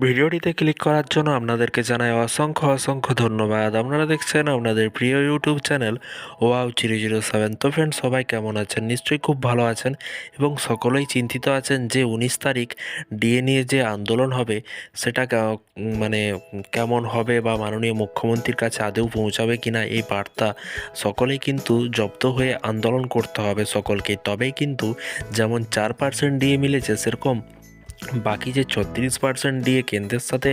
ভিডিওটিতে ক্লিক করার জন্য আপনাদেরকে জানাই অসংখ্য অসংখ্য ধন্যবাদ। আপনারা দেখছেন আপনাদের প্রিয় YouTube channel wow zero zero seven. তো ফ্রেন্ড সবাই কেমন আছেন? নিশ্চয়ই খুব ভালো আছেন এবং সকলেই চিন্তিত আছেন যে উনিশ তারিখ ডিএ নিয়ে যে আন্দোলন হবে, সেটা মানে কেমন হবে বা মাননীয় মুখ্যমন্ত্রীর কাছে আদৌ পৌঁছাবে কিনা এই বার্তা সকলেই কিন্তু জব্দ হয়ে আন্দোলন করতে হবে সকলকে। তবেই কিন্তু যেমন চার পার্সেন্ট ডিএ মিলেছে, সেরকম বাকি যে ছত্রিশ পার্সেন্ট ডিএ কেন্দ্রের সাথে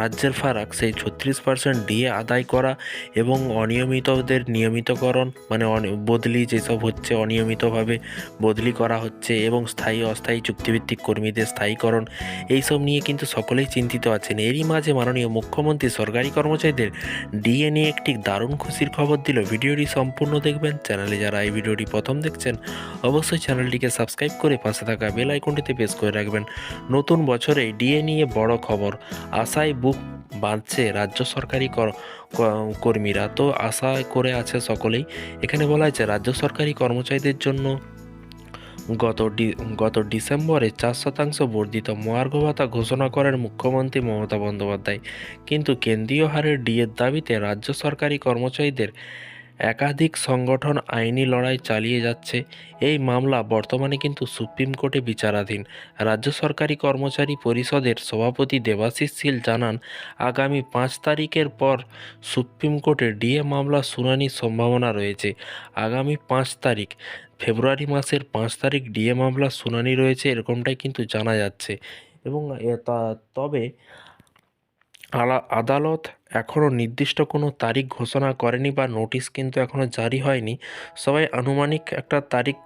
রাজ্যের ফারাক, সেই ছত্রিশ পার্সেন্ট ডিএ আদায় করা এবং অনিয়মিতদের নিয়মিতকরণ মানে বদলি যেসব হচ্ছে, অনিয়মিতভাবে বদলি করা হচ্ছে এবং স্থায়ী অস্থায়ী চুক্তিভিত্তিক কর্মীদের স্থায়ীকরণ, এইসব নিয়ে কিন্তু সকলেই চিন্তিত আছেন। এরই মাঝে মাননীয় মুখ্যমন্ত্রী সরকারি কর্মচারীদের ডিএ নিয়ে একটি দারুণ খুশির খবর দিল। ভিডিওটি সম্পূর্ণ দেখবেন। চ্যানেলে যারা এই ভিডিওটি প্রথম দেখছেন, অবশ্যই চ্যানেলটিকে সাবস্ক্রাইব করে পাশে থাকা বেল আইকনটিতে প্রেস করে রাখবেন। নতুন বছরে ডিএ নিয়ে বড় খবর। আশায় বুক বাঁধছে রাজ্য সরকারি কর- কর্মীরা। তো আশা করে আছে সকলেই। এখানে বলা হয়েছে, রাজ্য সরকারি কর্মচারীদের জন্য গত গত ডিসেম্বরে চার শতাংশ বর্ধিত মহার্ঘ ভাতা ঘোষণা করেন মুখ্যমন্ত্রী মমতা বন্দ্যোপাধ্যায়। কিন্তু কেন্দ্রীয় হারের ডিএর দাবিতে রাজ্য সরকারি কর্মচারীদের একাধিক সংগঠন আইনি লড়াই চালিয়ে যাচ্ছে। এই মামলা বর্তমানে কিন্তু সুপ্রিম কোর্টে বিচারাধীন। রাজ্য সরকারি কর্মচারী পরিষদের সভাপতি দেবাশিস শীল জানান, আগামী পাঁচ তারিখের পর সুপ্রিম কোর্টে ডিএ মামলা শুনানির সম্ভাবনা রয়েছে। আগামী পাঁচ তারিখ, ফেব্রুয়ারি মাসের পাঁচ তারিখ ডিএ মামলা শুনানি রয়েছে এরকমটাই কিন্তু জানা যাচ্ছে। এবং তবে আলা- আদালত এখনও নির্দিষ্ট কোনো তারিখ ঘোষণা করেনি বা নোটিশ কিন্তু এখনও জারি হয়নি। সবাই আনুমানিক একটা তারিখ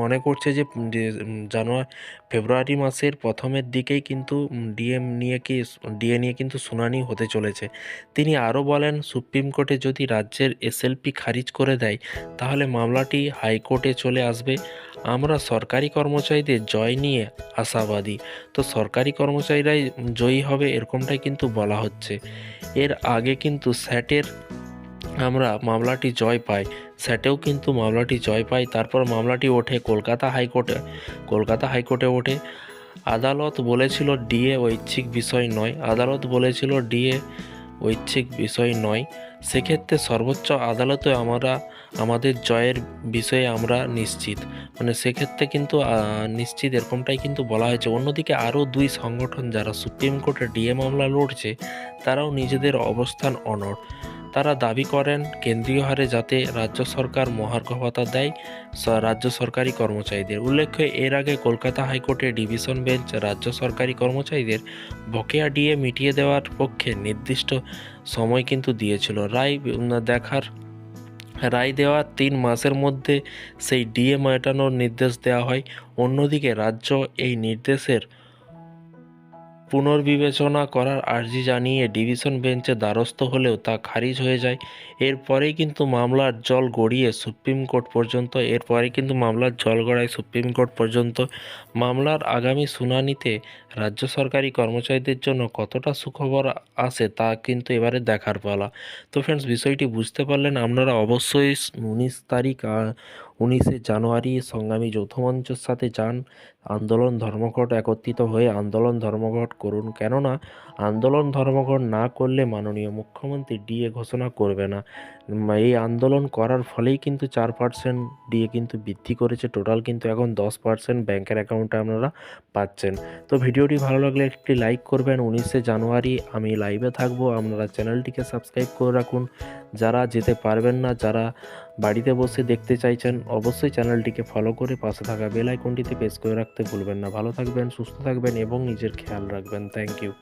মনে করছে যে জানুয়ারি ফেব্রুয়ারি মাসের প্রথমের দিকেই কিন্তু ডিএম নিয়ে কি, ডিএ নিয়ে কিন্তু শুনানি হতে চলেছে। তিনি আরও বলেন, সুপ্রিম কোর্টে যদি রাজ্যের এসএলপি খারিজ করে দেয়, তাহলে মামলাটি হাইকোর্টে চলে আসবে। আমরা সরকারি কর্মচারীদের জয় নিয়ে আশাবাদী। তো সরকারি কর্মচারীরাই জয়ী হবে এরকমটাই কিন্তু বলা হচ্ছে। এর আগে কিন্তু স্যাটের আমরা মামলাটি জয় পাই। স্যাটেও কিন্তু মামলাটি জয় পাই তারপর মামলাটি ওঠে কলকাতা হাইকোর্টে। কলকাতা হাইকোর্টে ওঠে। আদালত বলেছিল ডিএ ঐচ্ছিক বিষয় নয়। আদালত বলেছিল ডিএ ঐচ্ছিক বিষয় নয়। সেক্ষেত্রে সর্বোচ্চ আদালতে আমরা আমাদের জয়ের বিষয়ে আমরা নিশ্চিত। মানে সেক্ষেত্রে কিন্তু নিশ্চিত এরকমটাই কিন্তু বলা হয়েছে। অন্যদিকে আরও দুই সংগঠন যারা সুপ্রিম কোর্টে ডিএ মামলা লড়ছে, তারাও নিজেদের অবস্থান অনড়। তারা দাবি করেন, কেন্দ্রীয় হারে যাতে রাজ্য সরকার মহার্ঘ ভাতা দেয় রাজ্য সরকারি কর্মচারীদের। উল্লেখ্য, এর আগে কলকাতা হাইকোর্টে ডিভিশন বেঞ্চ রাজ্য সরকারি কর্মচারীদের বকেয়া ডিএ মিটিয়ে দেওয়ার পক্ষে নির্দিষ্ট সময় কিন্তু দিয়েছিল। রায় দেখার রায় দেওয়া তিন মাসের মধ্যে সেই ডিএ মেটানোর নির্দেশ দেওয়া হয়। অন্যদিকে রাজ্য এই নির্দেশের পুনর্বিবেচনা করার আর্জি জানিয়ে ডিভিশন বেঞ্চে দ্বারস্থ হলেও তা খারিজ হয়ে যায়। এরপরেই কিন্তু মামলার জল গড়িয়ে সুপ্রিম কোর্ট পর্যন্ত এরপরেই কিন্তু মামলার জল গড়ায় সুপ্রিম কোর্ট পর্যন্ত। মামলার আগামী শুনানিতে রাজ্য সরকারি কর্মচারীদের জন্য কতটা সুখবর আসে তা কিন্তু এবারে দেখার পালা। তো ফ্রেন্ডস বিষয়টি বুঝতে পারলেন, আপনারা অবশ্যই উনিশ তারিখ উনিশে জানুয়ারি সংগ্রামী যৌথ মঞ্চের সাথে যান। আন্দোলন ধর্মঘট একত্রিত হয়ে আন্দোলন ধর্মঘট করুন কেননা, আন্দোলন ধর্মঘট না করলে মাননীয় মুখ্যমন্ত্রী ডিএ ঘোষণা করবে না। এই আন্দোলন করার ফলেই কিন্তু চার পার্সেন্ট ডিএ কিন্তু বৃদ্ধি করেছে। টোটাল কিন্তু এখন দশ পার্সেন্ট ব্যাংকের অ্যাকাউন্টে আপনারা পাচ্ছেন। তো ভিডিওটি ভালো লাগলে একটি লাইক করবেন। উনিশে জানুয়ারি আমি লাইভে থাকব। আপনারা চ্যানেলটিকে সাবস্ক্রাইব করে রাখুন। যারা যেতে পারবেন না, যারা বাড়িতে বসে দেখতে চাইছেন, অবশ্যই চ্যানেলটিকে ফলো করে পাশে থাকা বেল আইকনটিতে প্রেস করে রাখতে ভুলবেন না। ভালো থাকবেন, সুস্থ থাকবেন এবং নিজের খেয়াল রাখবেন। Thank you